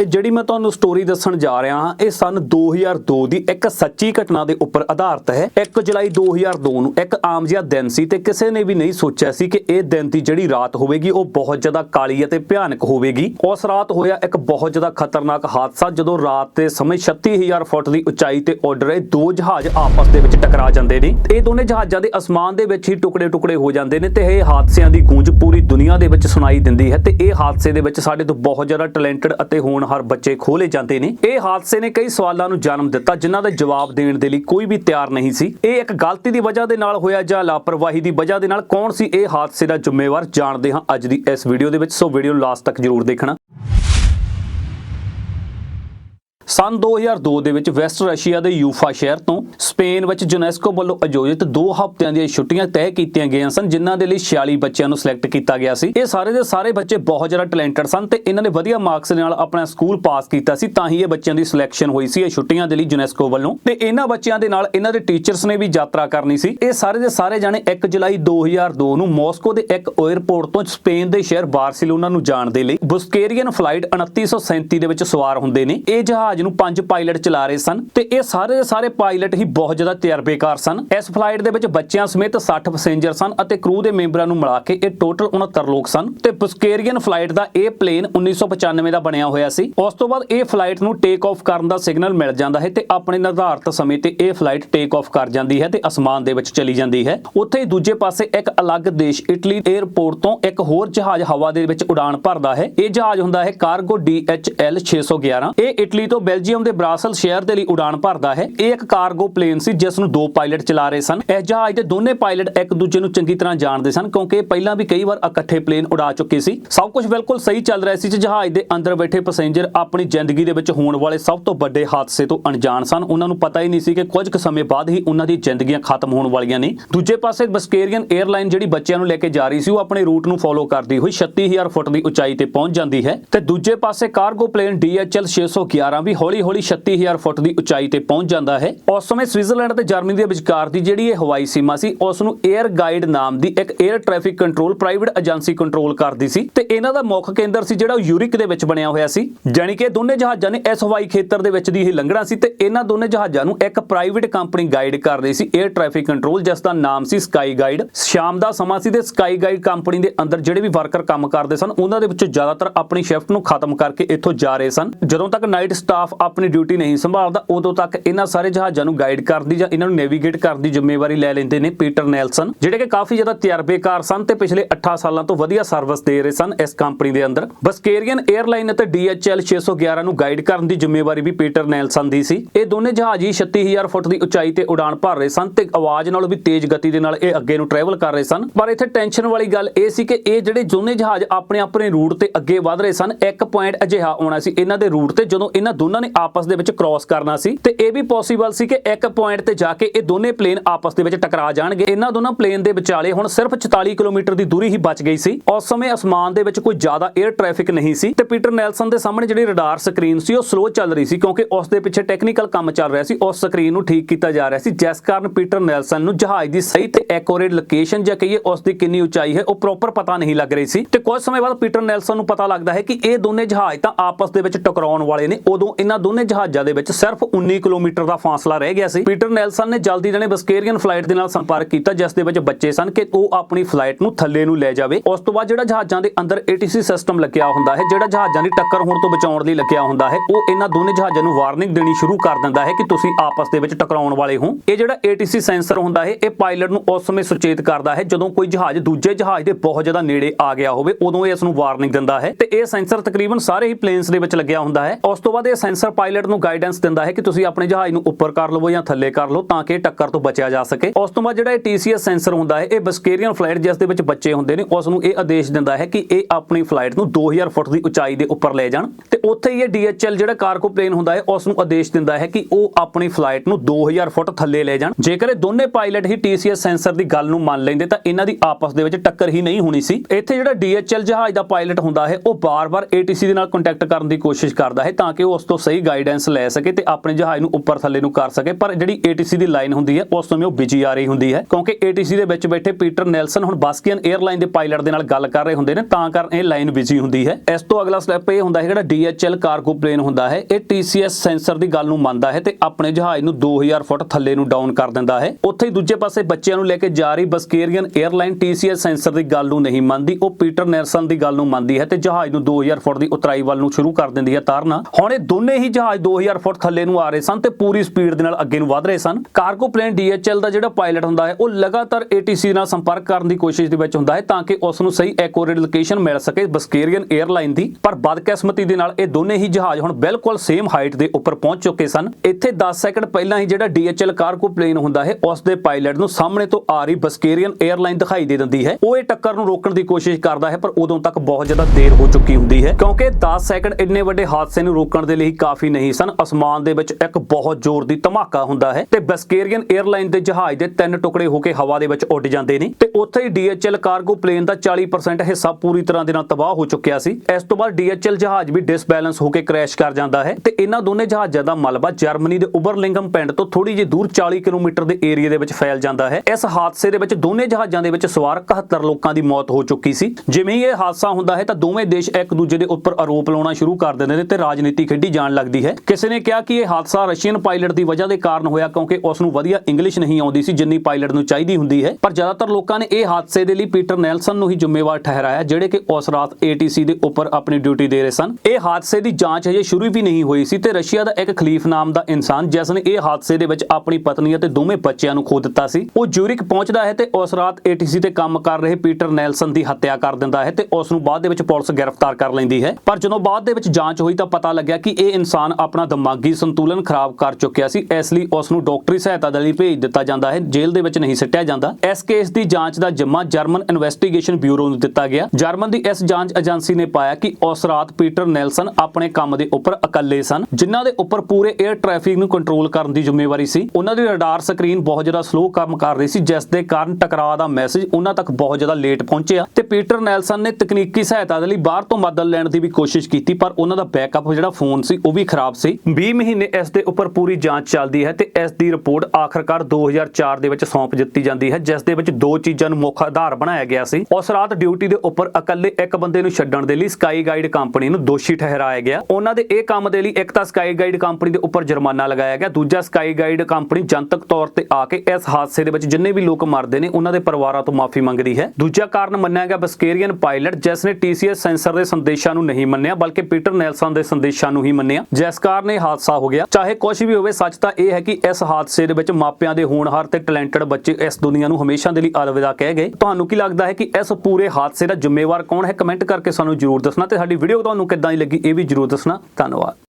ਇਹ ਜਿਹੜੀ ਮੈਂ ਤੁਹਾਨੂੰ ਸਟੋਰੀ ਦੱਸਣ ਜਾ ਰਿਹਾ ਹਾਂ, ਇਹ ਸਨ 2002 ਦੀ ਇੱਕ ਸੱਚੀ ਘਟਨਾ ਦੇ ਉੱਪਰ ਆਧਾਰਿਤ ਹੈ। 1 ਜੁਲਾਈ 2002 ਨੂੰ ਇੱਕ ਆਮ ਜਿਹਾ ਦਿਨ ਸੀ ਤੇ ਕਿਸੇ ਨੇ ਵੀ ਨਹੀਂ ਸੋਚਿਆ ਸੀ ਕਿ ਇਹ ਦਿਨ ਦੀ ਜਿਹੜੀ ਰਾਤ ਹੋਵੇਗੀ, ਉਹ ਬਹੁਤ ਜ਼ਿਆਦਾ ਕਾਲੀ ਅਤੇ ਭਿਆਨਕ ਹੋਵੇਗੀ। ਉਸ ਰਾਤ ਹੋਇਆ ਇੱਕ ਬਹੁਤ ਜ਼ਿਆਦਾ ਖਤਰਨਾਕ ਹਾਦਸਾ, ਜਦੋਂ ਰਾਤ ਦੇ ਸਮੇਂ 36000 ਫੁੱਟ ਦੀ ਉਚਾਈ ਤੇ ਉੱਡ ਰਹੇ ਦੋ ਜਹਾਜ਼ ਆਪਸ ਦੇ ਵਿੱਚ ਟਕਰਾ ਜਾਂਦੇ ਨੇ। ਇਹ ਦੋਨੇ ਜਹਾਜ਼ਾਂ ਦੇ ਅਸਮਾਨ ਦੇ ਵਿੱਚ ਹੀ ਟੁਕੜੇ-ਟੁਕੜੇ ਹੋ ਜਾਂਦੇ ਨੇ ਤੇ ਇਹ ਹਾਦਸਿਆਂ ਦੀ ਗੂੰਜ ਪੂਰੀ ਦੁਨੀਆ ਦੇ ਵਿੱਚ ਸੁਣਾਈ ਦਿੰਦੀ ਹੈ ਤੇ ਇਹ ਹਾਦਸੇ ਦੇ ਵਿੱਚ ਸਾਡੇ ਤੋਂ ਬਹੁਤ ਜ਼ਿਆਦਾ ਟੈਲੈਂਟਡ ਅਤੇ ਹੋਣਹਾਰ ਬੱਚੇ ਖੋਲੇ ਜਾਂਦੇ ਨੇ। ਇਹ ਹਾਦਸੇ ਨੇ ਕਈ ਸਵਾਲਾਂ ਨੂੰ ਜਨਮ ਦਿੱਤਾ, ਜਿਨ੍ਹਾਂ ਦਾ ਜਵਾਬ ਦੇਣ ਦੇ ਲਈ ਕੋਈ ਵੀ ਤਿਆਰ ਨਹੀਂ ਸੀ। ਇਹ ਇੱਕ ਗਲਤੀ ਦੀ ਵਜ੍ਹਾ ਦੇ ਨਾਲ ਹੋਇਆ ਜਾਂ ਲਾਪਰਵਾਹੀ ਦੀ ਵਜ੍ਹਾ ਦੇ ਨਾਲ ਕੌਣ ਸੀ, ਇਹ ਹਾਦਸੇ ਦਾ ਜ਼ਿੰਮੇਵਾਰ ਜਾਣਦੇ ਹਾਂ ਅੱਜ ਦੀ ਇਸ ਵੀਡੀਓ ਦੇ ਵਿੱਚ। ਸੋ ਵੀਡੀਓ ਲਾਸਟ ਤੱਕ ਜਰੂਰ ਦੇਖਣਾ। ਸਨ 2002 ਦੇ ਵਿੱਚ ਵੈਸਟ ਰਸ਼ੀਆ ਦੇ ਯੂਫਾ ਸ਼ਹਿਰ ਤੋਂ ਸਪੇਨ ਵਿੱਚ ਯੂਨੈਸਕੋ ਵੱਲੋਂ ਆਯੋਜਿਤ 2 ਹਫ਼ਤਿਆਂ ਦੀਆਂ ਛੁੱਟੀਆਂ ਤੈਅ ਕੀਤੀਆਂ ਗਈਆਂ ਸਨ, ਜਿਨ੍ਹਾਂ ਦੇ ਲਈ 46 ਬੱਚਿਆਂ ਨੂੰ ਸਿਲੈਕਟ ਕੀਤਾ ਗਿਆ ਸੀ। ਇਹ ਸਾਰੇ ਦੇ ਸਾਰੇ ਬੱਚੇ ਬਹੁਤ ਜ਼ਿਆਦਾ ਟੈਲੈਂਟਡ ਸਨ ਤੇ ਇਹਨਾਂ ਨੇ ਵਧੀਆ ਮਾਰਕਸ ਦੇ ਨਾਲ ਆਪਣਾ ਸਕੂਲ ਪਾਸ ਕੀਤਾ ਸੀ, ਤਾਂ ਹੀ ਇਹ ਬੱਚਿਆਂ ਦੀ ਸਿਲੈਕਸ਼ਨ ਹੋਈ ਸੀ, ਇਹ ਛੁੱਟੀਆਂ ਦੇ ਲਈ ਯੂਨੈਸਕੋ ਵੱਲੋਂ। ਤੇ ਇਹਨਾਂ ਬੱਚਿਆਂ ਦੇ ਨਾਲ ਇਹਨਾਂ ਦੇ ਟੀਚਰਸ ਨੇ ਵੀ ਯਾਤਰਾ ਕਰਨੀ ਸੀ। ਇਹ ਸਾਰੇ ਦੇ ਸਾਰੇ ਜਾਣੇ 1 ਜੁਲਾਈ 2002 ਨੂੰ ਮਾਸਕੋ ਦੇ ਇੱਕ 에ਅਰਪੋਰਟ ਤੋਂ ਸਪੇਨ ਦੇ ਸ਼ਹਿਰ ਬਾਰਸੀਲੋਨਾ ਨੂੰ ਜਾਣ ਦੇ ਲਈ ਬੁਸਕੇਰੀਅਨ ਫਲਾਈਟ 2937 ਦੇ ਵਿੱਚ ਸਵਾਰ ਹੁੰਦੇ ਨੇ। ਇਹ ਜਹਾਜ਼ ਨੂੰ ਪੰਜ ਪਾਇਲਟ ਚਲਾ ਰਹੇ ਸਨ ਤੇ ਇਹ ਸਾਰੇ ਸਾਰੇ ਪਾਇਲਟ ਹੀ ਬਹੁਤ ਜ਼ਿਆਦਾ ਤਜਰਬੇਕਾਰ ਸਨ। ਇਸ ਫਲਾਈਟ ਦੇ ਵਿੱਚ ਬੱਚਿਆਂ ਸਮੇਤ 60 ਪੈਸੇਂਜਰ ਸਨ ਅਤੇ ਕਰੂ ਦੇ ਮੈਂਬਰਾਂ ਨੂੰ ਮਿਲਾ ਕੇ ਇਹ ਟੋਟਲ 69 ਲੋਕ ਸਨ ਤੇ ਬੁਸਕੇਰੀਅਨ ਫਲਾਈਟ ਦਾ ਇਹ ਪਲੇਨ 1995 ਦਾ ਬਣਿਆ ਹੋਇਆ ਸੀ। ਉਸ ਤੋਂ ਬਾਅਦ ਇਹ ਫਲਾਈਟ ਨੂੰ ਟੇਕ ਆਫ ਕਰਨ ਦਾ ਸਿਗਨਲ ਮਿਲ ਜਾਂਦਾ ਹੈ ਤੇ ਆਪਣੇ ਨਿਰਧਾਰਤ ਸਮੇਂ ਤੇ ਇਹ ਫਲਾਈਟ ਟੇਕ ਆਫ ਕਰ ਜਾਂਦੀ ਹੈ ਤੇ ਅਸਮਾਨ ਦੇ ਵਿੱਚ ਚਲੀ ਜਾਂਦੀ ਹੈ। ਉੱਥੇ ਹੀ ਦੂਜੇ ਪਾਸੇ ਇੱਕ ਅਲੱਗ ਦੇਸ਼ ਇਟਲੀ 에ਅਰਪੋਰਟ ਤੋਂ ਇੱਕ ਹੋਰ ਜਹਾਜ਼ ਹਵਾ ਦੇ ਵਿੱਚ ਉਡਾਨ ਭਰਦਾ ਹੈ। ਇਹ ਜਹਾਜ਼ ਹੁੰਦਾ ਹੈ ਕਾਰਗੋ DHL 611 ਇਹ ਇਟਲੀ ਤੋਂ ਬੈਲਜੀਅਮ ਦੇ ਬ੍ਰਾਸਲ ਸ਼ਹਿਰ ਦੇ ਲਈ ਉਡਾਨ ਭਰਦਾ ਹੈ। ਇਹ ਇੱਕ ਕਾਰਗੋ ਪਲੇਨ ਸੀ, ਜਿਸ ਨੂੰ ਦੋ ਪਾਇਲਟ ਚਲਾ ਰਹੇ ਸਨ। ਇਹ ਜਹਾਜ਼ ਦੇ ਦੋਨੇ ਪਾਇਲਟ ਇੱਕ ਦੂਜੇ ਨੂੰ ਚੰਗੀ ਤਰ੍ਹਾਂ ਜਾਣਦੇ ਸਨ, ਕਿਉਂਕਿ ਪਹਿਲਾਂ ਵੀ ਕਈ ਵਾਰ ਇਕੱਠੇ ਪਲੇਨ ਉਡਾ ਚੁੱਕੇ ਸੀ। ਸਭ ਕੁਝ ਬਿਲਕੁਲ ਸਹੀ ਚੱਲ ਰਿਹਾ ਸੀ ਜਹਾਜ਼ ਦੇ ਅੰਦਰ ਬੈਠੇ ਪੈਸੇਂਜਰ ਆਪਣੀ ਜ਼ਿੰਦਗੀ ਦੇ ਵਿੱਚ ਹੋਣ ਵਾਲੇ ਸਭ ਤੋਂ ਵੱਡੇ ਹਾਦਸੇ ਤੋਂ ਅਣਜਾਣ ਸਨ। ਉਹਨਾਂ ਨੂੰ ਪਤਾ ਹੀ ਨਹੀਂ ਸੀ ਕਿ ਕੁਝ ਕੁ ਸਮੇਂ ਬਾਅਦ ਹੀ ਉਹਨਾਂ ਦੀ ਜ਼ਿੰਦਗੀਆਂ ਖਤਮ ਹੋਣ ਵਾਲੀਆਂ ਨੇ। ਦੂਜੇ ਪਾਸੇ ਬਸਕੇਰੀਅਨ 에ਅਰਲਾਈਨ ਜਿਹੜੀ ਬੱਚਿਆਂ ਨੂੰ ਲੈ ਕੇ ਜਾ ਰਹੀ ਸੀ, ਉਹ ਆਪਣੇ ਰੂਟ ਨੂੰ ਫੋਲੋ ਕਰਦੀ ਹੋਈ 36000 ਫੁੱਟ ਦੀ ਉਚਾਈ ਤੇ ਪਹੁੰਚ ਜਾਂਦੀ ਹੈ। ਤੇ ਦੂਜੇ ਪਾਸੇ ਕਾਰਗੋ ਪਲੇਨ DHL 611 ਵੀ ਹੌਲੀ-ਹੌਲੀ 36000 ਫੁੱਟ ਦੀ ਉਚਾਈ ਤੇ ਪਹੁੰਚ ਜਾਂਦਾ ਹੈ। ਉਸ ਸਮੇਂ ਸਵਿਟਜ਼ਰਲੈਂਡ ਤੇ ਜਰਮਨੀ ਦੇ ਵਿਚਕਾਰ ਦੀ ਜਿਹੜੀ ਇਹ ਹਵਾਈ ਸੀਮਾ ਸੀ, ਉਸ ਨੂੰ 에ਅਰ ਗਾਈਡ ਨਾਮ ਦੀ ਇੱਕ air traffic control private agency control ਕਰਦੀ ਸੀ ਤੇ ਇਹਨਾਂ ਦਾ ਮੁੱਖ ਕੇਂਦਰ ਸੀ ਜਿਹੜਾ ਯੂਰਿਕ ਦੇ ਵਿੱਚ ਬਣਿਆ ਹੋਇਆ ਸੀ। ਜਾਨੀ ਕਿ ਦੋਨੇ ਜਹਾਜ਼ਾਂ ਨੇ ਇਸ ਹਵਾਈ ਖੇਤਰ ਦੇ ਵਿੱਚ ਦੀ ਇਹ ਲੰਘਣਾ ਸੀ ਤੇ ਇਹਨਾਂ ਦੋਨੇ ਜਹਾਜ਼ਾਂ ਨੂੰ ਇੱਕ ਪ੍ਰਾਈਵੇਟ ਕੰਪਨੀ ਗਾਈਡ ਕਰ ਰਹੀ ਸੀ 에ਅਰ ਟ੍ਰੈਫਿਕ ਕੰਟਰੋਲ ਜਿਸ ਦਾ ਨਾਮ ਸੀ ਸਕਾਈ ਗਾਈਡ ਸ਼ਾਮ ਦਾ ਸਮਾਂ ਸੀ ਤੇ ਸਕਾਈ ਗਾਈਡ ਕੰਪਨੀ ਦੇ ਅੰਦਰ ਜਿਹੜੇ ਵੀ ਵਰਕਰ ਕੰਮ ਕਰਦੇ ਸਨ, ਉਹਨਾਂ ਦੇ ਵਿੱਚੋਂ ਜ਼ਿਆਦਾਤਰ ਆਪਣੀ ਸ਼ਿਫਟ ਨੂੰ ਖਤਮ ਕਰਕੇ ਇੱਥੋਂ ਜਾ ਰਹੇ ਸਨ। ਜਦੋਂ ਤੱਕ ਨਾਈਟ ਸਟਾਫ ਆਪਣੀ ਡਿਊਟੀ ਨਹੀਂ ਸੰਭਾਲਦਾ, ਉਦੋਂ ਤੱਕ ਇਹਨਾਂ ਸਾਰੇ ਜਹਾਜ਼ਾਂ ਨੂੰ ਗਾਈਡ ਕਰਨ ਦੀ ਜਾਂ ਇਹਨਾਂ ਨੂੰ ਨੈਵੀਗੇਟ ਕਰਨ ਜ਼ਿੰਮੇਵਾਰੀ ਲੈ ਲੈਂਦੇ ਨੇ ਪੀਟਰ ਨੈਲਸਨ, ਜਿਹੜੇ ਕਿ ਕਾਫੀ ਜ਼ਿਆਦਾ ਤਜਰਬੇਕਾਰ ਸਨ ਤੇ ਪਿਛਲੇ 8 ਸਾਲਾਂ ਤੋਂ ਵਧੀਆ ਸਰਵਿਸ ਦੇ ਰਹੇ ਸਨ ਇਸ ਕੰਪਨੀ ਦੇ ਅੰਦਰ। ਬਸਕੇਰੀਅਨ 에ਅਰਲਾਈਨ ਅਤੇ DHL 611 ਨੂੰ ਗਾਈਡ ਕਰਨ ਦੀ ਜ਼ਿੰਮੇਵਾਰੀ ਵੀ ਪੀਟਰ ਨੈਲਸਨ ਦੀ ਸੀ। ਇਹ ਦੋਨੇ ਜਹਾਜ਼ ਹੀ 36000 ਫੁੱਟ ਦੀ ਉਚਾਈ ਤੇ ਉਡਾਨ ਭਰ ਰਹੇ ਸਨ ਤੇ ਆਵਾਜ਼ ਨਾਲ ਵੀ ਤੇਜ਼ ਗਤੀ ਦੇ ਨਾਲ ਇਹ ਅੱਗੇ ਨੂੰ ਟਰੈਵਲ ਕਰ ਰਹੇ ਸਨ। ਪਰ ਇੱਥੇ ਟੈਨਸ਼ਨ ਵਾਲੀ ਗੱਲ ਇਹ ਸੀ ਕਿ ਇਹ ਜਿਹੜੇ ਦੋਨੇ ਜਹਾਜ਼ ਆਪਣੇ ਆਪਣੇ ਰੂਟ ਤੇ ਅੱਗੇ ਵਧ ਰਹੇ ਸਨ, ਇੱਕ ਪੁਆਇੰਟ ਅਜਿਹਾ ਆਉਣਾ ਸੀ। ਇਹਨਾਂ ਦੇ ਰੂਟ ਤੇ ਜਦੋਂ ਇਹਨਾਂ ਦੋਨਾਂ ਨੇ ਆਪਸ ਦੇ ਵਿੱਚ ਕ੍ਰਾਸ ਕਰਨਾ ਸੀ ਤੇ ਇਹ ਵੀ ਪੋਸੀਬਲ ਸੀ ਕਿ ਇੱਕ ਪੁਆਇੰਟ ਤੇ ਜਾ ਕੇ ਇਹ ਦੋਨੇ ਪਲੇਨ ਆਪਸ ਦੇ ਵਿੱਚ ਟਕਰਾ ਜਾਣਗੇ। ਇਹਨਾਂ ਦੋਨਾਂ ਪਲੇਨ ਦੇ ਵਿਚਾਲੇ ਹੁਣ ਸਿਰਫ 44 ਕਿਲੋਮੀਟਰ ਦੀ ਦੂਰੀ ਹੀ ਬਚ ਗਈ ਸੀ। ਉਸ ਸਮੇਂ ਅਸਮਾਨ ਦੇ ਵਿੱਚ ਕੋਈ ਜ਼ਿਆਦਾ 에ਅਰ ਟ੍ਰੈਫਿਕ ਨਹੀਂ ਸੀ ਤੇ ਪੀਟਰ ਨੈਲਸਨ ਦੇ ਸਾਹਮਣੇ ਜਿਹੜੀ ਰਡਾਰ ਸਕਰੀਨ ਸੀ, ਉਹ ਸਲੋ ਚੱਲ ਰਹੀ ਸੀ ਕਿਉਂਕਿ ਉਸ ਦੇ ਪਿੱਛੇ ਟੈਕਨੀਕਲ ਕੰਮ ਚੱਲ ਰਿਹਾ ਸੀ। ਉਸ ਸਕਰੀਨ ਨੂੰ ਠੀਕ ਕੀਤਾ ਜਾ ਰਿਹਾ ਸੀ, ਜਿਸ ਕਾਰਨ ਪੀਟਰ ਨੈਲਸਨ ਨੂੰ ਜਹਾਜ਼ ਦੀ ਸਹੀ ਤੇ ਐਕੋਰੇਟ ਲੋਕੇਸ਼ਨ ਜਾਂ ਕਹੀਏ ਉਸ ਦੀ ਕਿੰਨੀ ਉਚਾਈ ਹੈ, ਉਹ ਪ੍ਰੋਪਰ ਪਤਾ ਨਹੀਂ ਲੱਗ ਰਹੀ ਸੀ। ਤੇ ਕੁਝ ਸਮੇਂ ਬਾਅਦ ਪੀਟਰ ਨੈਲਸਨ ਨੂੰ ਪਤਾ ਲੱਗਦਾ ਹੈ ਕਿ ਇਹ ਦੋਨੇ ਜਹਾਜ਼ ਤਾਂ ਆਪਸ ਦੇ ਵਿੱਚ ਟਕਰਾਉਣ ਵਾਲੇ ਨੇ, ਉਦੋਂ ਇਹਨਾਂ ਦੋਨੇ ਜਹਾਜ਼ਾਂ ਦੇ ਵਿੱਚ ਸਿਰਫ 19 ਕਿਲੋਮੀਟਰ ਦਾ ਫਾਸਲਾ ਰਹਿ ਗਿਆ ਸੀ। ਪੀਟਰ ਨੈਲਸਨ ਨੇ ਜਲਦੀ ਜਣੇ ਬਸਕੇਰੀਅਨ ਫਲਾਈਟ ਦੇ ਨਾਲ ਸੰਪਰਕ ਕੀਤਾ, ਜਿਸ ਦੇ ਵਿੱਚ ਬੱਚੇ ਸਨ ਕਿ ਉਹ ਆਪਣੀ ਫਲਾਈਟ ਨੂੰ ਥੱਲੇ ਨੂੰ ਲੈ ਜਾਵੇ। ਉਸ ਤੋਂ ਬਾਅਦ ਜਿਹੜਾ ਜਹਾਜ਼ਾਂ ਦੇ ਅੰਦਰ ATC ਸਿਸਟਮ ਲੱਗਿਆ ਹੁੰਦਾ ਹੈ, ਜਿਹੜਾ ਜਹਾਜ਼ਾਂ ਦੀ ਟੱਕਰ ਹੋਣ ਤੋਂ ਬਚਾਉਣ ਲਈ ਲੱਗਿਆ ਹੁੰਦਾ ਹੈ, ਉਹ ਇਹਨਾਂ ਦੋਨੇ ਜਹਾਜ਼ਾਂ ਨੂੰ ਵਾਰਨਿੰਗ ਦੇਣੀ ਸ਼ੁਰੂ ਕਰ ਦਿੰਦਾ ਹੈ ਕਿ ਤੁਸੀਂ ਆਪਸ ਦੇ ਵਿੱਚ ਟਕਰਾਉਣ ਵਾਲੇ ਹੋ। ਇਹ ਜਿਹੜਾ ATC ਸੈਂਸਰ ਹੁੰਦਾ ਹੈ, ਇਹ ਪਾਇਲਟ ਨੂੰ ਉਸ ਸਮੇਂ ਸੁਚੇਤ ਕਰਦਾ ਹੈ, ਜਦੋਂ ਕੋਈ ਜਹਾਜ਼ ਦੂਜੇ ਜਹਾਜ਼ ਦੇ ਬਹੁਤ ਜ਼ਿਆਦਾ ਨੇੜੇ ਆ ਗਿਆ ਹੋਵੇ, ਉਦੋਂ ਇਹ ਇਸ ਨੂੰ ਵਾਰਨਿੰਗ ਦਿੰਦਾ ਹੈ। ਤੇ ਇਹ ਸੈਂਸਰ ਤਕਰੀਬਨ ਸਾਰੇ ਹੀ ਪਲੇਨਸ ਦੇ ਵਿੱਚ ਲੱਗਿਆ ਹੁੰਦਾ ਹੈ। ਉਸ ਤੋਂ ਬਾਅਦ ਇਹ ਸੈਂਸਰ ਪਾਇਲਟ ਨੂੰ ਗਾਈਡੈਂਸ ਦਿੰਦਾ ਹੈ ਕਿ ਤੁਸੀਂ ਆਪਣੇ ਜਹਾਜ਼ ਨੂੰ ਉੱਪਰ ਕਰ ਲਵੋ ਜਾਂ ਥੱਲੇ ਕਰ ਲਓ ਤਾਂ ਕਿ ਟੱਕਰ ਤੋਂ ਬਚਿਆ ਜਾ ਸਕੇ। ਉਸ ਤੋਂ ਬਾਅਦ ਜਿਹੜਾ ਇਹ TCS ਸੈਂਸਰ ਹੁੰਦਾ ਹੈ, ਇਹ ਬਸਕੇਰੀਅਨ ਫਲਾਈਟ ਜਿਸ ਦੇ ਵਿੱਚ ਬੱਚੇ ਹੁੰਦੇ ਨੇ, ਉਸ ਨੂੰ ਇਹ ਆਦੇਸ਼ ਦਿੰਦਾ ਹੈ ਕਿ ਇਹ ਆਪਣੀ ਫਲਾਈਟ ਨੂੰ 2000 ਫੁੱਟ ਦੀ ਉਚਾਈ ਦੇ ਉੱਪਰ ਲੈ ਜਾਣ। ਤੇ ਉੱਥੇ ਹੀ ਇਹ DHL ਜਿਹੜਾ ਕਾਰਗੋ ਪਲੇਨ ਹੁੰਦਾ ਹੈ, ਉਸ ਨੂੰ ਆਦੇਸ਼ ਦਿੰਦਾ ਹੈ ਕਿ ਉਹ ਆਪਣੀ ਫਲਾਈਟ ਨੂੰ 2000 ਫੁੱਟ ਥੱਲੇ ਲੈ ਜਾਣ। ਜੇਕਰ ਇਹ ਦੋਨੇ ਪਾਇਲਟ ਹੀ TCS ਸੈਂਸਰ ਦੀ ਗੱਲ ਨੂੰ ਮੰਨ ਲੈਂਦੇ ਤਾਂ ਇਹਨਾਂ ਦੀ ਆਪਸ ਦੇ ਵਿੱਚ ਟੱਕਰ ਹੀ ਨਹੀਂ ਹੋਣੀ ਸੀ। ਇੱਥੇ ਜਿਹੜਾ DHL ਜਹਾਜ਼ ਦਾ ਪਾਇਲਟ ਹੁੰਦਾ ਹੈ, ਉਹ ਬਾਰ-ਬਾਰ ATC ਦੇ ਨਾਲ ਕੰਟੈਕਟ ਕਰਨ ਦੀ ਕੋਸ਼ਿਸ਼ ਕਰਦਾ ਹੈ ਤਾਂ ਕਿ ਉਸ ਤੋਂ ਸਹੀ ਗਾਈਡੈਂਸ ਲੈ ਸਕੇ ਤੇ ਆਪਣੇ ਜਹਾਜ਼ ਨੂੰ ਉੱਪਰ ਥੱਲੇ ਨੂੰ ਕਰ ਸਕੇ। ਪਰ ਜਿਹੜੀ ATC ਦੀ ਲਾਈਨ ਹੁੰਦੀ ਹੈ, ਉਸ ਸਮੇਂ ਉਹ ਬਿਜ਼ੀ ਆ ਰਹੀ ਹੁੰਦੀ ਹੈ। ਕਿਉਂਕਿ ATC ਦੇ ਵਿੱਚ ਬੈਠੇ ਪੀਟਰ ਨੈਲਸਨ ਹੁਣ ਬਾਸਕੀਅਨ 에ਅਰਲਾਈਨ ਦੇ ਪਾਇਲਟ ਦੇ ਨਾਲ ਗੱਲ ਕਰ ਰਹੇ ਹੁੰਦੇ ਨੇ, ਤਾਂ ਕਾਰਨ ਇਹ ਲਾਈਨ ਬਿਜ਼ੀ ਹੁੰਦੀ ਹੈ। ਇਸ ਤੋਂ ਅਗਲਾ ਸਟੈਪ ਇਹ ਹੁੰਦਾ ਹੈ, ਜਿਹੜਾ DHL ਕਾਰਗੋ ਪਲੇਨ ਹੁੰਦਾ ਹੈ, ਇਹ TCS ਸੈਂਸਰ ਦੀ ਗੱਲ ਨੂੰ ਮੰਨਦਾ ਹੈ ਤੇ ਆਪਣੇ ਜਹਾਜ਼ ਨੂੰ 2000 ਫੁੱਟ ਥੱਲੇ ਨੂੰ ਡਾਊਨ ਕਰ ਦਿੰਦਾ ਹੈ। ਉੱਥੇ ਹੀ ਦੂਜੇ ਪਾਸੇ ਬੱਚਿਆਂ ਨੂੰ ਲੈ ਕੇ ਜਾ ਰਹੀ ਬਸਕੇਰੀਅਨ 에ਅਰਲਾਈਨ TCS ਸੈਂਸਰ ਦੀ ਗੱਲ ਨੂੰ ਨਹੀਂ ਮੰਨਦੀ, ਉਹ ਪੀਟਰ ਨੈਲਸਨ ਦੀ ਗੱਲ ਨੂੰ ਮੰਨਦੀ ਹੈ ਤੇ ਜਹਾਜ਼ ਨੂੰ 2000 ਫੁੱਟ ਦੀ ਉਤਰਾਈ ਵੱਲ ਨੂੰ ਸ਼ੁਰੂ ਕਰ ਦਿੰਦੀ ਹੈ ਤਾਰਨਾ। ਹੁਣ ਇਹ ਦੋਨੇ ਹੀ ਜਹਾਜ਼ 2000 ਫੁੱਟ ਥੱਲੇ ਨੂੰ ਆ ਰਹੇ ਸਨ ਤੇ ਪੂਰੀ ਸਪੀਡ ਦੇ ਨਾਲ ਅੱਗੇ ਨੂੰ ਵਧ ਰਹੇ ਸਨ। ਕਾਰਗੋ ਪਲੇਨ DHL ਦਾ ਜਿਹੜਾ ਪਾਇਲਟ ਹੁੰਦਾ ਹੈ, ਉਹ ਲਗਾਤਾਰ ATC ਨਾਲ ਸੰਪਰਕ ਕਰਨ ਦੀ ਕੋਸ਼ਿਸ਼ ਦੇ ਵਿੱਚ ਹੁੰਦਾ ਹੈ ਤਾਂ ਕਿ ਉਸ ਨੂੰ ਸਹੀ ਐਕੂਰੇਟ ਲੋਕੇਸ਼ਨ ਮਿਲ ਸਕੇ ਬਸਕੇਰੀਅਨ 에ਅਰਲਾਈਨ ਦੀ। ਪਰ ਬਦਕਿਸਮਤੀ ਦੇ ਨਾਲ ਇਹ ਦੋਨੇ ਹੀ ਜਹਾਜ਼ ਹੁਣ ਬਿਲਕੁਲ ਸੇਮ ਹਾਈਟ ਦੇ ਉੱਪਰ ਪਹੁੰਚ ਚੁੱਕੇ ਸਨ। ਇੱਥੇ 10 ਸੈਕਿੰਡ ਪਹਿਲਾਂ ਹੀ ਜਿਹੜਾ DHL ਕਾਰਗੋ ਪਲੇਨ ਹੁੰਦਾ ਹੈ, ਉਸ ਦੇ ਪਾਇਲਟ ਨੂੰ ਸਾਹਮਣੇ ਤੋਂ ਆ ਰਹੀ ਬਸਕੇਰੀਅਨ 에ਅਰਲਾਈਨ ਦਿਖਾਈ ਦੇ ਦਿੰਦੀ ਹੈ। ਉਹ ਇਹ ਟੱਕਰ ਨੂੰ ਰੋਕਣ ਦੀ ਕੋਸ਼ਿਸ਼ ਕਰਦਾ ਹੈ, ਪਰ ਉਦੋਂ ਤੱਕ ਬਹੁਤ ਜ਼ਿਆਦਾ ਦੇਰ ਹੋ ਚੁੱਕੀ ਹੁੰਦੀ ਹੈ, ਕਿਉਂਕਿ 10 ਸੈਕਿੰਡ ਇੰਨੇ ਵੱਡੇ ਹਾਦਸੇ ਨੂੰ ਰੋਕਣ ਦੇ ਲਈ ਕਾਫੀ ਨਹੀਂ ਸਨ। ਅਸਮਾਨ ਦੇ ਵਿੱਚ ਇੱਕ ਬਹੁਤ ਜ਼ੋਰ ਦੀ ਧਮਾਕਾ ਹੁੰਦਾ ਹੈ ਤੇ ਬਸਕੇਰੀਅਨ 에ਅਰਲਾਈਨ ਦੇ ਜਹਾਜ਼ ਦੇ ਤਿੰਨ ਟੁਕੜੇ ਹੋ ਕੇ ਹਵਾ ਦੇ ਵਿੱਚ ਉੱਡ ਜਾਂਦੇ ਨੇ ਤੇ ਉੱਥੇ ਹੀ DHL ਕਾਰਗੋ ਪਲੇਨ ਦਾ 40% ਹਿੱਸਾ ਪੂਰੀ ਤਰ੍ਹਾਂ ਦੇ ਨਾਲ ਤਬਾਹ ਹੋ ਚੁੱਕਿਆ ਸੀ। ਇਸ ਤੋਂ ਬਾਅਦ DHL ਜਹਾਜ਼ ਵੀ ਡਿਸਬੈਲੈਂਸ ਹੋ ਕੇ ਕ੍ਰੈਸ਼ ਕਰ ਜਾਂਦਾ ਹੈ ਤੇ ਇਹਨਾਂ ਦੋਨੇ ਜਹਾਜ਼ਾਂ ਦਾ ਮਲਬਾ ਜਰਮਨੀ ਦੇ ਉਬਰਲਿੰਗਮ ਪਿੰਡ ਤੋਂ ਥੋੜੀ ਜਿਹੀ ਦੂਰ 40 ਕਿਲੋਮੀਟਰ ਦੇ ਏਰੀਆ ਦੇ ਵਿੱਚ ਫੈਲ ਜਾਂਦਾ ਹੈ। ਇਸ ਹਾਦਸੇ ਦੇ ਵਿੱਚ ਦੋਨੇ ਜਹਾਜ਼ਾਂ ਦੇ ਵਿੱਚ ਸਵਾਰ 71 ਲੋਕਾਂ ਦੀ ਮੌਤ ਹੋ ਚੁੱਕੀ ਸੀ। ਜਿਵੇਂ ਹੀ ਇਹ ਹਾਦਸਾ ਹੁੰਦਾ ਹੈ ਤਾਂ ਦੋਵੇਂ ਦੇਸ਼ ਇੱਕ ਦੂਜੇ ਦੇ ਉੱਪਰ ਆਰੋਪ ਲਾਉਣਾ ਸ਼ੁਰੂ ਕਰ ਦਿੰਦੇ ਨੇ ਤੇ ਰਾਜਨੀਤੀ ਖੇਡੀ ਜਾਣ ਲੱਗਦੀ ਹੈ। ਕਿਸੇ ਨੇ ਕਿਹਾ ਕਿ ਇਹ ਹਾਦਸਾ ਰਸ਼ੀਅਨ ਪਾਇਲਟ ਦੀ ਵਜ੍ਹਾ ਦੇ ਕਾਰਨ ਹੋਇਆ ਕਿਉਂਕਿ ਉਸ ਨੂੰ ਵਧੀਆ ਇੰਗਲਿਸ਼ ਨਹੀਂ ਆਉਂਦੀ ਸੀ ਜਿੰਨੀ ਪਾਇਲਟ ਨੂੰ ਚਾਹੀਦੀ ਹੁੰਦੀ ਹੈ। ਪਰ ਜ਼ਿਆਦਾਤਰ ਲੋਕਾਂ ਨੇ ਇਹ ਹਾਦਸੇ ਦੇ ਲਈ ਪੀਟਰ ਨੈਲਸਨ ਨੂੰ ਹੀ ਜ਼ਿੰਮੇਵਾਰ ਠਹਿਰਾਇਆ, ਜਿਹੜੇ ਕਿ ਉਸ ਰਾਤ ATC ਦੇ ਉੱਪਰ ਆਪਣੀ ਡਿਊਟੀ ਦੇ ਰਹੇ ਸਨ। ਇਹ ਹਾਦਸੇ ਦੀ ਜਾਂਚ ਹਜੇ ਸ਼ੁਰੂ ਵੀ ਨਹੀਂ ਹੋਈ ਸੀ ਤੇ ਰਸ਼ੀਆ ਦਾ ਇੱਕ ਖਲੀਫ ਨਾਮ ਦਾ ਇਨਸਾਨ, ਜਿਸ ਨੇ ਇਹ ਹਾਦਸੇ ਦੇ ਵਿੱਚ ਆਪਣੀ ਪਤਨੀ ਅਤੇ ਦੋਵੇਂ ਬੱਚਿਆਂ ਨੂੰ ਖੋ ਦਿੱਤਾ ਸੀ, ਉਹ ਜੂਰਿਕ ਪਹੁੰਚਦਾ ਹੈ ਤੇ ਉਸ ਰਾਤ ATC ਤੇ ਕੰਮ ਕਰ ਰਹੇ ਪੀਟਰ ਨੈਲਸਨ ਦੀ ਹੱਤਿਆ ਕਰ ਦਿੰਦਾ ਹੈ ਤੇ ਉਸ ਨੂੰ ਬਾਅਦ ਦੇ ਵਿੱਚ ਪੁਲਿਸ ਗ੍ਰਿਫਤਾਰ ਕਰ ਲੈਂਦੀ ਹੈ। ਪਰ ਜਦੋਂ ਬਾਅਦ ਦੇ ਵਿੱਚ ਜਾਂਚ ਹੋਈ ਤਾਂ ਪਤਾ ਲੱਗਿਆ ਕਿ ਇਹ ਇਨਸਾਨ ਆਪਣਾ ਦਿਮਾਗੀ ਸੰਤੁਲਨ ਖਰਾਬ ਕਰ ਚੁੱਕਿਆ ਸੀ, ਇਸ ਲਈ ਉਸ ਨੂੰ ਡਾਕਟਰੀ ਸਹਾਇਤਾ ਦੇ ਲਈ ਭੇਜ ਦਿੱਤਾ ਜਾਂਦਾ ਹੈ। ਜੇਲ੍ਹ ਦੇ ਵਿੱਚ ਨਹੀਂ ਸਿੱਟਿਆ ਜਾਂਦਾ। ਇਸ ਕੇਸ ਦੀ ਜਾਂਚ ਦਾ ਜਿੰਮਾ ਜਰਮਨ ਇਨਵੈਸਟੀਗੇਸ਼ਨ ਬਿਊਰੋ ਨੂੰ ਦਿੱਤਾ ਗਿਆ। ਜਰਮਨ ਦੀ ਇਸ ਜਾਂਚ ਏਜੰਸੀ ਨੇ ਪਾਇਆ ਕਿ ਉਸ ਰਾਤ ਪੀਟਰ ਨੈਲਸਨ ਆਪਣੇ ਕੰਮ ਦੇ ਉੱਪਰ ਇਕੱਲੇ ਸਨ, ਜਿਨ੍ਹਾਂ ਦੇ ਉੱਪਰ ਪੂਰੇ 에ਅਰ ਟ੍ਰੈਫਿਕ ਨੂੰ ਕੰਟਰੋਲ ਕਰਨ ਦੀ ਜ਼ਿੰਮੇਵਾਰੀ ਸੀ। ਉਹਨਾਂ ਦੀ ਰਡਾਰ ਸਕਰੀਨ ਬਹੁਤ ਜ਼ਿਆਦਾ ਸਲੋ ਕੰਮ ਕਰ ਰਹੀ ਸੀ, ਜਿਸ ਦੇ ਕਾਰਨ ਟਕਰਾਅ ਦਾ ਮੈਸੇਜ ਉਹਨਾਂ ਤੱਕ ਬਹੁਤ ਜ਼ਿਆਦਾ ਲੇਟ ਪਹੁੰਚਿਆ ਤੇ ਪੀਟਰ ਨੈਲਸਨ ਨੇ ਤਕਨੀਕੀ ਸਹਾਇਤਾ ਦੇ ਲਈ ਬਾਹਰ ਤੋਂ ਮਦਦ ਲੈਣ ਦੀ ਵੀ ਕੋਸ਼ਿਸ਼ ਕੀਤੀ, ਪਰ ਉਹਨਾਂ ਦਾ ਬੈਕਅਪ ਜਿਹੜਾ ਫੋਨ ਸੀ, ਉਹ ਵੀ ਖਰਾਬ ਸੀ। 20 ਮਹੀਨੇ ਇਸ ਦੇ ਉੱਪਰ ਪੂਰੀ ਜਾਂਚ ਚੱਲਦੀ ਹੈ ਤੇ ਇਸ ਦੀ ਰਿਪੋਰਟ ਆਖਰਕਾਰ 2004 ਦੇ ਵਿੱਚ ਸੌਂਪ ਦਿੱਤੀ ਜਾਂਦੀ ਹੈ, ਜਿਸ ਦੇ ਵਿੱਚ ਦੋ ਚੀਜ਼ਾਂ ਨੂੰ ਮੁੱਖ ਆਧਾਰ ਬਣਾਇਆ ਗਿਆ ਸੀ। ਉਸ ਰਾਤ ਡਿਊਟੀ ਦੇ ਉੱਪਰ ਇਕੱਲੇ ਇੱਕ ਬੰਦੇ ਨੂੰ ਛੱਡਣ ਦੇ ਲਈ ਸਕਾਈ ਗਾਈਡ ਕੰਪਨੀ ਨੂੰ ਦੋਸ਼ੀ ਠਹਿਰਾਇਆ ਗਿਆ। ਉਹਨਾਂ ਦੇ ਇਹ ਕੰਮ ਦੇ ਲਈ ਇੱਕ ਤਾਂ ਸਕਾਈ ਗਾਈਡ ਕੰਪਨੀ ਦੇ ਉੱਪਰ ਜੁਰਮਾਨਾ ਲਗਾਇਆ ਗਿਆ, ਦੂਜਾ ਸਕਾਈ ਗਾਈਡ ਕੰਪਨੀ ਜਨਤਕ ਤੌਰ ਤੇ ਆ ਕੇ ਇਸ ਹਾਦਸੇ ਦੇ ਵਿੱਚ ਜਿੰਨੇ ਵੀ ਲੋਕ ਮਰਦੇ ਨੇ, ਉਹਨਾਂ ਦੇ ਪਰਿਵਾਰਾਂ ਤੋਂ ਮਾਫੀ ਮੰਗਦੀ ਹੈ। ਦੂਜਾ ਕਾਰਨ ਮੰਨਿਆ ਗਿਆ ਬਸਕੇਰੀਅਨ ਪਾਇਲਟ, ਜਿਸ ਨੇ TCS ਸੈਂਸਰ ਦੇ ਸੰਦੇਸ਼ਾਂ ਨੂੰ ਨਹੀਂ ਮੰਨਿਆ, ਬਲਕਿ ਪੀਟਰ ਨੈਲਸਨ ਦੇ ਸੰਦੇਸ਼ਾਂ ਨੂੰ ਹੀ ਮੰਨਿਆ, ਜਿਸ ਕਾਰਨ ਹਾਦਸਾ ਹੋ ਗਿਆ। ਚਾਹੇ ਕੁਝ ਵੀ ਹੋਵੇ, ਸੱਚ ਤਾਂ ਇਹ ਹੈ ਕਿ ਇਸ ਹਾਦਸੇ ਦੇ ਵਿੱਚ ਮਾਪਿਆਂ ਦੇ ਹੋਣਹਾਰ ਤੇ ਟੈਲੈਂਟਡ ਬੱਚੇ ਇਸ ਦੁਨੀਆ ਨੂੰ ਹਮੇਸ਼ਾ ਦੇ ਲਈ ਅਲਵਿਦਾ ਕਹਿ ਗਏ। ਤੁਹਾਨੂੰ ਕੀ ਲੱਗਦਾ ਹੈ ਕਿ ਇਸ ਪੂਰੇ ਹਾਦਸੇ ਦਾ ਜ਼ਿੰਮੇਵਾਰ ਕੌਣ ਹੈ? ਕਮੈਂਟ ਕਰਕੇ ਸਾਨੂੰ ਜਰੂਰ ਦੱਸਣਾ ਤੇ ਸਾਡੀ ਵੀਡੀਓ ਤੁਹਾਨੂੰ ਕਿੱਦਾਂ ਦੀ ਲੱਗੀ, ਇਹ ਵੀ ਜਰੂਰ ਦੱਸਣਾ। ਧੰਨਵਾਦ।